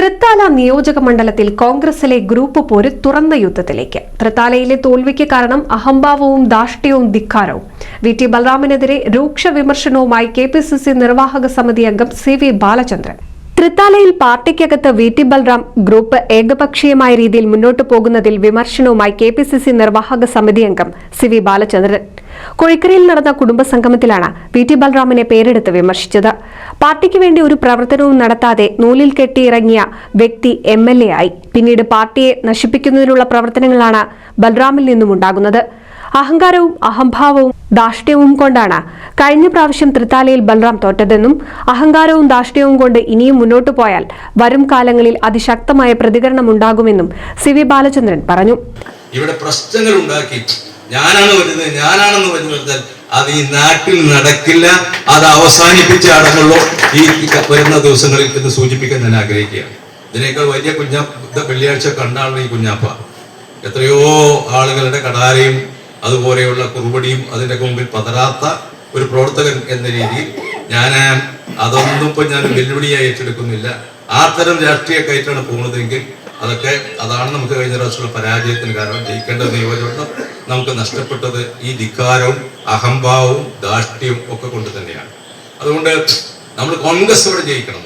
തൃത്താല നിയോജക മണ്ഡലത്തിൽ കോൺഗ്രസിലെ ഗ്രൂപ്പ് പോര് തുറന്ന യുദ്ധത്തിലേക്ക്. തൃത്താലയിലെ തോൽവിക്ക് കാരണം അഹംഭാവവും ധാഷ്ട്യവും ധിക്കാരവും. വി. ടി. ബലറാമിനെതിരെ രൂക്ഷ വിമർശനവുമായി കെ പി സി സി നിർവാഹക സമിതി അംഗം സി. വി. ബാലചന്ദ്രൻ. തൃത്താലയിൽ പാർട്ടിക്കകത്ത് വി ടി ബൽറാം ഗ്രൂപ്പ് ഏകപക്ഷീയമായ രീതിയിൽ മുന്നോട്ടു പോകുന്നതിൽ വിമർശനവുമായി കെ പി സി സി നിർവാഹക സമിതി അംഗം സി വി ബാലചന്ദ്രൻ. കൊഴിക്കരയിൽ നടന്ന കുടുംബ സംഗമത്തിലാണ് വി ടി ബൽറാമിനെ പേരെടുത്ത് വിമർശിച്ചത്. പാർട്ടിക്ക് വേണ്ടി ഒരു പ്രവർത്തനവും നടത്താതെ നൂലിൽ കെട്ടിയിറങ്ങിയ വ്യക്തി എം എൽ എ ആയി. പിന്നീട് പാർട്ടിയെ നശിപ്പിക്കുന്നതിനുള്ള പ്രവർത്തനങ്ങളാണ് ബൽറാമിൽ നിന്നും ഉണ്ടാകുന്നത് അഹങ്കാരവും അഹംഭാവവും ധാഷ്ട്യവും കൊണ്ടാണ്. കഴിഞ്ഞ പ്രാവശ്യം തൃത്താലയിൽ ബൽറാം തോറ്റതെന്നും അഹങ്കാരവും ധാഷ്ട്യവും കൊണ്ട് ഇനിയും മുന്നോട്ടു പോയാൽ വരും കാലങ്ങളിൽ അതിശക്തമായ പ്രതികരണം ഉണ്ടാകുമെന്നും സി വി ബാലചന്ദ്രൻ പറഞ്ഞു. ഇവിടെ പ്രശ്നങ്ങൾ ഉണ്ടാക്കി. ഞാനാണ് വരുന്നത് ഞാനാണെന്ന് വരുന്നത് അത് ഈ നാട്ടിൽ നടക്കില്ല. അത് അവസാനിപ്പിച്ച അടങ്ങുള്ളൂ. ഈ വരുന്ന ദിവസങ്ങളിൽ എന്ന് സൂചിപ്പിക്കാൻ ഞാൻ ആഗ്രഹിക്കുകയാണ്. ഇതിനേക്കാൾ വലിയ കുഞ്ഞാ വെള്ളിയാഴ്ച കണ്ടാണ് ഈ കുഞ്ഞാപ്പ. എത്രയോ ആളുകളുടെ കടാരയും അതുപോലെയുള്ള കുറുപടിയും അതിന്റെ മുമ്പിൽ പതരാത്ത ഒരു പ്രവർത്തകൻ എന്ന രീതിയിൽ ഞാൻ അതൊന്നും ഇപ്പം ഞാൻ വെല്ലുവിളിയായി ഏറ്റെടുക്കുന്നില്ല. ആ തരം രാഷ്ട്രീയക്കായിട്ടാണ് പോകുന്നതെങ്കിൽ അതൊക്കെ അതാണ് നമുക്ക് കഴിഞ്ഞ പ്രാവശ്യമുള്ള പരാജയത്തിന് കാരണം. ജയിക്കേണ്ട നിയോജനം നമുക്ക് നഷ്ടപ്പെട്ടത് ഈ ധിക്കാരവും അഹംഭാവവും ധാർഷ്ട്യവും ഒക്കെ കൊണ്ട് തന്നെയാണ്. അതുകൊണ്ട് നമ്മൾ കോൺഗ്രസ് ഇവിടെ ജയിക്കണം.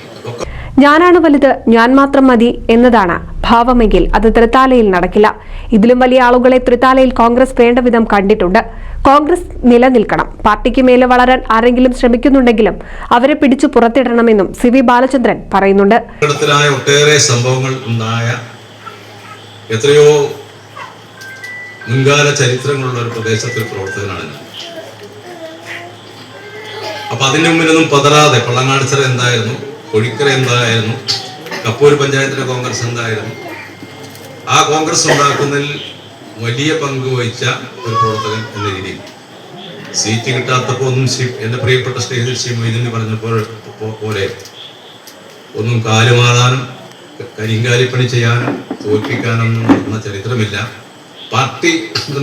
ഞാനാണ് വലുത് ഞാൻ മാത്രം മതി എന്നതാണ് ഭാവമെങ്കിൽ അത് തൃത്താലയിൽ നടക്കില്ല. ഇതിലും വലിയ ആളുകളെ തൃത്താലയിൽ കോൺഗ്രസ് വേണ്ട വിധം കണ്ടിട്ടുണ്ട്. കോൺഗ്രസ് നിലനിൽക്കണം. പാർട്ടിക്ക് മേലെ വളരാൻ ആരെങ്കിലും ശ്രമിക്കുന്നുണ്ടെങ്കിലും അവരെ പിടിച്ചു പുറത്തിടണമെന്നും സി വി ബാലചന്ദ്രൻ പറയുന്നുണ്ട്. ഒട്ടേറെ സംഭവങ്ങൾ ഉണ്ടായ എത്രയോ മുൻകാല ചരിത്രങ്ങളുള്ള ഒരു പ്രദേശത്തിൽ പ്രവർത്തകനാണ് അപ്പൊ അതിന്റെ മുമ്പിലൊന്നും പതറാതെ പള്ളങ്ങാടിച്ചറ എന്തായിരുന്നു? കൊഴിക്കര എന്തായിരുന്നു? കപ്പൂർ പഞ്ചായത്തിലെ കോൺഗ്രസ് എന്തായിരുന്നു? ആ കോൺഗ്രസ് ഉണ്ടാക്കുന്നതിൽ വലിയ പങ്ക് വഹിച്ച ഒരു പ്രവർത്തകൻ എന്ന രീതിയിൽ. സീറ്റ് കിട്ടാത്തപ്പോൾ ഒന്നും ശ്രീ എന്റെ പ്രിയപ്പെട്ട സ്റ്റേജിൽ ശ്രീ മൊയ്തീൻ പറഞ്ഞപ്പോൾ പോലെ. ഒന്നും കാലുമാറാനും കരിങ്കാലിപ്പണി ചെയ്യാനും തോൽപ്പിക്കാനൊന്നും നടന്ന ചരിത്രമില്ല. പാർട്ടി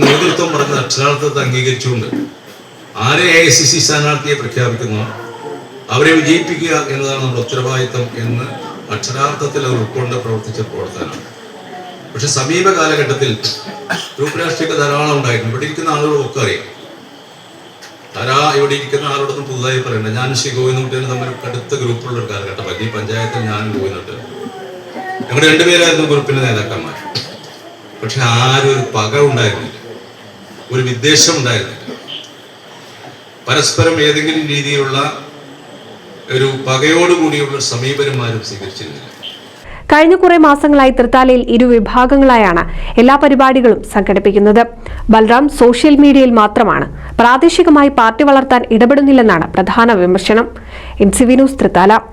നേതൃത്വം പറഞ്ഞ അക്ഷരാർത്ഥത്തെ അംഗീകരിച്ചുകൊണ്ട് ആരെ എ ഐ സി സി സ്ഥാനാർത്ഥിയെ പ്രഖ്യാപിക്കുന്നു? അവരെ വിജയിപ്പിക്കുക എന്നതാണ് നമ്മുടെ ഉത്തരവാദിത്തം എന്ന് അക്ഷരാർത്ഥത്തിൽ അവർ ഉൾക്കൊണ്ട് പ്രവർത്തിച്ച പ്രവർത്തനമാണ്. പക്ഷെ സമീപ കാലഘട്ടത്തിൽ ഗ്രൂപ്പ് രാഷ്ട്രീയമൊക്കെ ധാരാളം ഉണ്ടായിരുന്നു ഇവിടെ ഇരിക്കുന്ന ആളുകളൊക്കെ അറിയാം. ധാരാ ഇവിടെ ഇരിക്കുന്ന ആളോടൊന്നും പുതുതായി പറയണ്ട. ഞാൻ ശ്രീ ഗോവിന്ദകുട്ടിയും തമ്മിൽ അടുത്ത ഗ്രൂപ്പുള്ള ഒരു കാലഘട്ടം. ഈ പഞ്ചായത്തിൽ ഞാനും ഗോവിന്ദുട്ട് ഞങ്ങൾ രണ്ടുപേരായിരുന്നു ഗ്രൂപ്പിന്റെ നേതാക്കന്മാർ. പക്ഷെ ആരും ഒരു പക ഉണ്ടായിരുന്നില്ല. ഒരു വിദ്വേഷം ഉണ്ടായിരുന്നില്ല. പരസ്പരം ഏതെങ്കിലും രീതിയിലുള്ള ഒരു പകയോടുകൂടിയുള്ള സമീപനം ആരും സ്വീകരിച്ചിരുന്നില്ല. കഴിഞ്ഞ കുറെ മാസങ്ങളായി തൃത്താലയിൽ ഇരു വിഭാഗങ്ങളായാണ് എല്ലാ പരിപാടികളും സംഘടിപ്പിക്കുന്നത്. ബൽറാം സോഷ്യൽ മീഡിയയിൽ മാത്രമാണ്. പ്രാദേശികമായി പാർട്ടി വളർത്താൻ ഇടപെടുന്നില്ലെന്നാണ് പ്രധാന വിമർശനം. N C V news Thrithala.